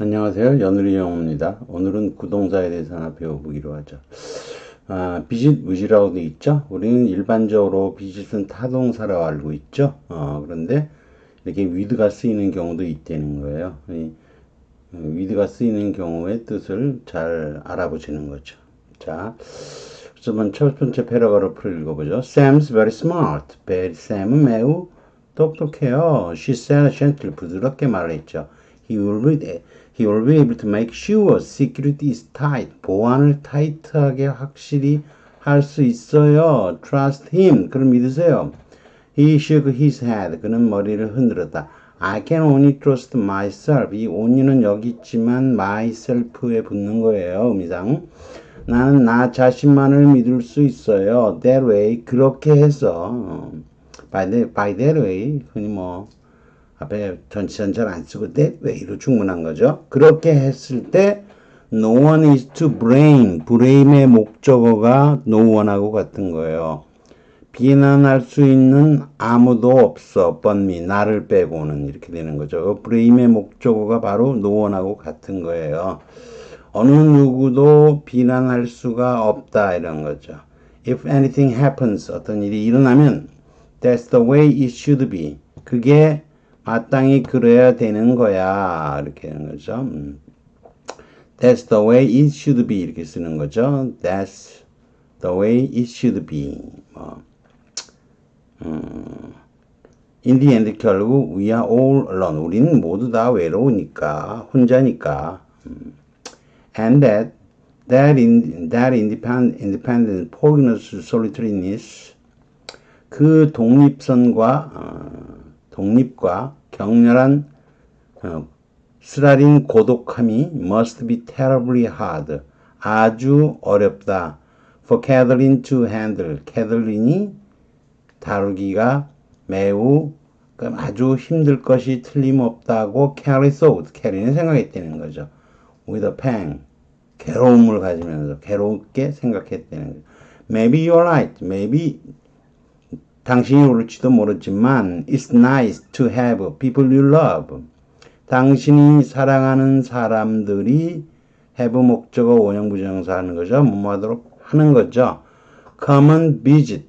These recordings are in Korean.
안녕하세요. 연우리 영호입니다. 오늘은 구동사에 대해서 하나 배워보기로 하죠. 아, 비짓 무지라고 돼 있죠? 우리는 일반적으로 비짓은 타동사라고 알고 있죠? 어, 그런데 이렇게 위드가 쓰이는 경우도 있다는 거예요. 이, 위드가 쓰이는 경우의 뜻을 잘 알아보시는 거죠. 자, 그래서 첫 번째 패러그래프를 읽어보죠. Sam's very smart. 샘은 매우 똑똑해요. She said gently. 부드럽게 말했죠. He will be, he be able to make sure security is tight. 보안을 타이트하게 확실히 할 수 있어요. Trust him. 그를 믿으세요. He shook his head. 그는 머리를 흔들었다. I can only trust myself. 이 only는 여기 있지만 myself에 붙는 거예요. 의미상. 나는 나 자신만을 믿을 수 있어요. That way. 그렇게 해서 by, the, by that way. 흔히 뭐 앞에 전치사는 잘안 쓰고 that way로 충분한 거죠. 그렇게 했을 때 no one is to blame. blame의 목적어가 no one하고 같은 거예요. 비난할 수 있는 아무도 없어. me. 나를 빼고는 이렇게 되는 거죠. blame의 목적어가 바로 no one하고 같은 거예요. 어느 누구도 비난할 수가 없다 이런 거죠. If anything happens 어떤 일이 일어나면 that's the way it should be. 그게 마땅히 그래야 되는 거야 이렇게 하는 거죠. 음. That's the way it should be 이렇게 쓰는 거죠. That's the way it should be. 뭐. 음. In the end 결국 we are all alone. 우리는 모두 다 외로우니까 혼자니까. 음. and that that in that independent independent poisonous solitariness 그 독립선과 어, 독립과 격렬한 어, 쓰라린 고독함이 must be terribly hard 아주 어렵다 for Catherine to handle 캐들린이 다루기가 매우 아주 힘들 것이 틀림없다고 캐리 thought 캐리는 생각했다는 거죠 with a pang 괴로움을 가지면서 괴롭게 생각했다는 거죠. Maybe you're right. Maybe 당신이 옳을지도 모르지만 it's nice to have people you love. 당신이 사랑하는 사람들이 have 목적어 원형 부정사 하는 거죠. 뭐하도록 하는 거죠. come and visit.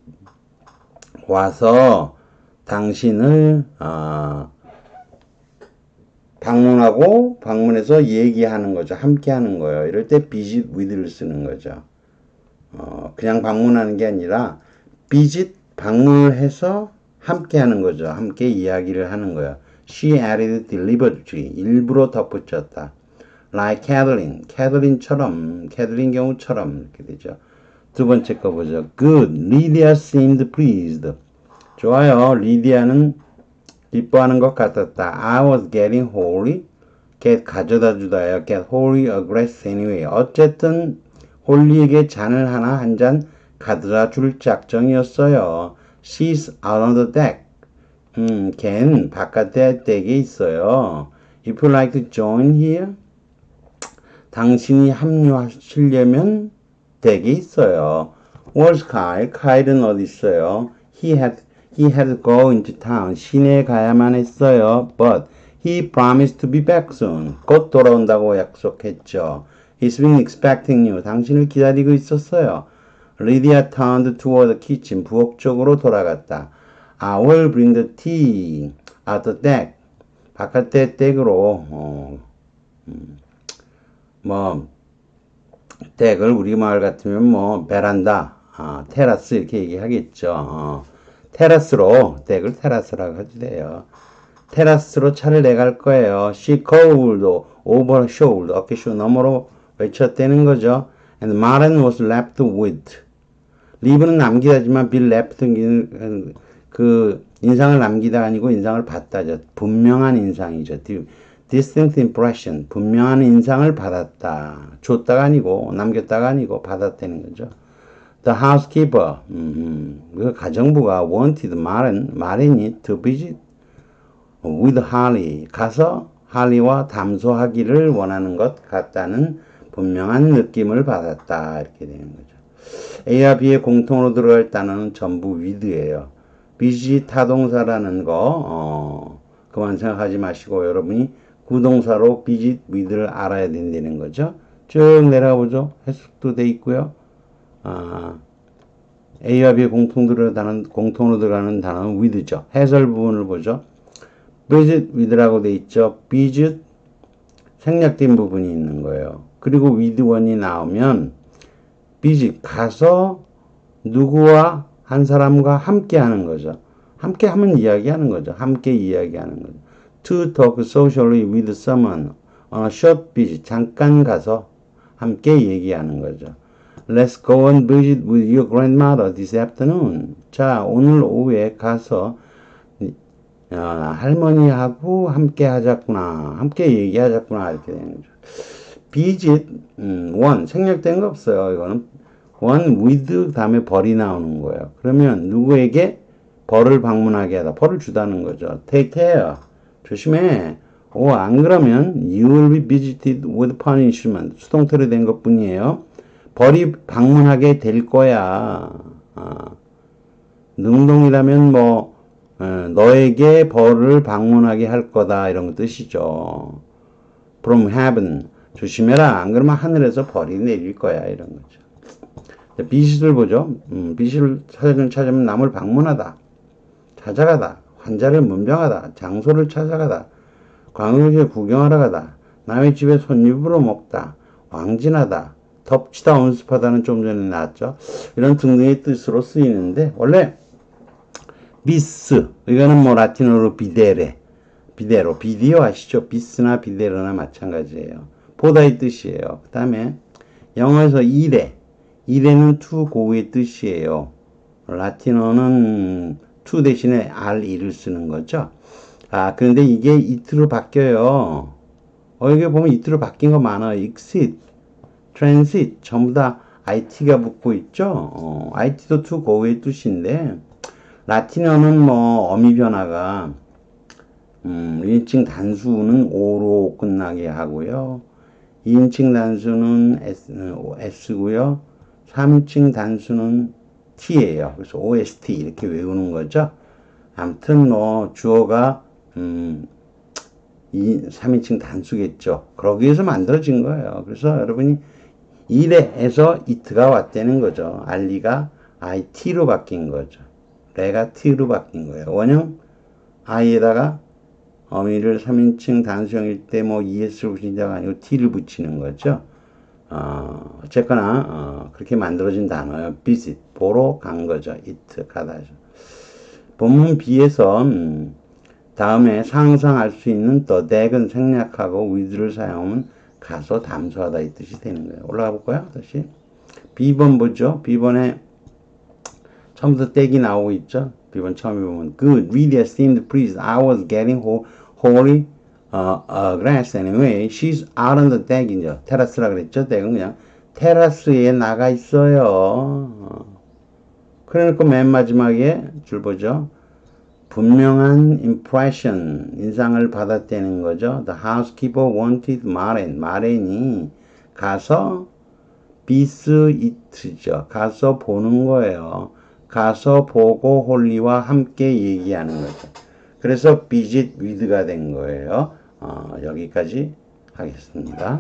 와서 당신을 어, 방문하고 방문해서 얘기하는 거죠. 함께 하는 거예요. 이럴 때 visit with를 쓰는 거죠. 어, 그냥 방문하는 게 아니라 visit 방문을 해서 함께 하는 거죠. 함께 이야기를 하는 거예요. She added deliberately. 일부러 덧붙였다. Like Catherine. Catherine처럼, 캐들린 경우처럼 이렇게 되죠. 두 번째 거 보죠. Good. Lydia seemed pleased. 좋아요. 리디아는 기뻐하는 것 같았다. I was getting holy. get 가져다 주다요. get holy a glass anyway. 어쨌든 홀리에게 잔을 하나 한 잔 가져다 줄 작정이었어요. She's out on the deck. 음, 걘 바깥에 댁에 있어요. If you like to join here, 당신이 합류하시려면 댁에 있어요. Where's Kyle? 카일은 어디 있어요? He had He had to go into town. 시내에 가야만 했어요. But he promised to be back soon. 곧 돌아온다고 약속했죠. He's been expecting you. 당신을 기다리고 있었어요. Lydia turned toward the kitchen. 부엌 쪽으로 돌아갔다. I will bring the tea at the deck. 바깥에 댁으로 어, 음, 뭐 댁을 우리 마을 같으면 뭐 베란다, 아, 테라스 이렇게 얘기하겠죠. 어. 테라스로 덱을 테라스라고 해도 돼요. 테라스로 차를 내갈 거예요. She called over shoulder 어깨 쇼 너머로 외쳤다는 거죠. And Martin was left with. 리브는 남기다지만 빌 left 그 인상을 남기다 아니고 인상을 받다죠. 분명한 인상이죠. distinct impression 분명한 인상을 받았다. 줬다가 아니고 남겼다가 아니고 받았다는 거죠. The housekeeper, 음, 그 가정부가 wanted 마렌, 마렌이 to visit with Harley. 가서 할리와 담소하기를 원하는 것 같다는 분명한 느낌을 받았다. 이렇게 되는 거죠. A와 B의 공통으로 들어갈 단어는 전부 with예요. visit 타동사라는 거, 어, 그만 생각하지 마시고 여러분이 구동사로 visit with를 알아야 된다는 거죠. 쭉 내려가 보죠. 해석도 돼 있고요. 아, A와 B의 공통 들어가는 공통으로 들어가는 단어는 with죠. 해설 부분을 보죠. visit with라고 돼 있죠. visit 생략된 부분이 있는 거예요. 그리고 one이 나오면 visit 가서 누구와 한 사람과 함께 하는 거죠. 함께 하면 이야기하는 거죠. 함께 이야기하는 거죠. To talk socially with someone on a short visit. 잠깐 가서 함께 얘기하는 거죠. Let's go and visit with your grandmother this afternoon. 자, 오늘 오후에 가서 어, 할머니하고 함께 하자꾸나. 함께 얘기하자꾸나. 이렇게 되는 거죠. 음, one. 생략된 거 없어요. 이거는 one with 다음에 벌이 나오는 거예요. 그러면 누구에게 벌을 방문하게 하다. 벌을 주다는 거죠. Take care. 조심해. 오, 안 그러면 you will be visited with punishment. 수동태로 된 것 뿐이에요. 벌이 방문하게 될 거야. 아, 능동이라면 뭐 어, 너에게 벌을 방문하게 할 거다 이런 뜻이죠. From heaven. 조심해라. 안 그러면 하늘에서 벌이 내릴 거야 이런 거죠. 비시를 보죠. 음, 비시를 찾으면 찾으면 남을 방문하다. 찾아가다, 환자를 문병하다, 장소를 찾아가다, 광역에 구경하러 가다, 남의 집에 손님으로 먹다, 왕진하다, 덮치다, 온습하다는 좀 전에 나왔죠. 이런 등등의 뜻으로 쓰이는데 원래 비스 이거는 뭐 라틴어로 비데레 비데로 비디오 아시죠? 비스나 비데로나 마찬가지예요. 보다 의 뜻이에요. 그 다음에 영어에서 이레 이레는 to go의 뜻이에요. 라틴어는 to 대신에 re를 쓰는 거죠. 아, 그런데 이게 it로 바뀌어요. 어, 여기 보면 it로 바뀐 거 많아요. exit, transit, 전부 다 it가 붙고 있죠. 어, it도 to go의 뜻인데, 라틴어는 뭐, 어미 변화가, 음, 1인칭 단수는 o로 끝나게 하고요. 2인칭 단수는 S, S고요. 3인칭 단수는 T예요. 그래서 OST 이렇게 외우는 거죠. 아무튼 뭐 주어가 음, 이 3인칭 단수겠죠. 그러기 위해서 만들어진 거예요. 그래서 여러분이 1에서 이트가 왔다는 거죠. 알리가 IT로 바뀐 거죠. 레가 T로 바뀐 거예요. 원형 I에다가 어미를 3인칭 단수형일 때 뭐 ES를 붙인 자가 아니고 T를 붙이는 거죠. 어, 어쨌거나 어, 그렇게 만들어진 단어예요. visit 보러 간 거죠. it 가다죠. 본문 B에서 음, 다음에 상상할 수 있는 the that은 생략하고 with를 사용하면 가서 담소하다 이 뜻이 되는 거예요. 올라가 볼까요? 다시 B번 보죠. B번에 처음부터 떼기 나오고 있죠. B번 처음에 보면 good, really esteemed priest. I was getting ho- holy 어, 어, grass anyway. She's out on the deck이죠. 테라스라 그랬죠. 덱은 그냥 테라스에 나가 있어요. 어. 그러니까 맨 마지막에 줄 보죠. 분명한 impression, 인상을 받았다는 거죠. The housekeeper wanted Maren. 마렌이 가서 비스 이트죠. 가서 보는 거예요. 가서 보고 홀리와 함께 얘기하는 거죠. 그래서 visit with가 된 거예요. 어, 여기까지 하겠습니다.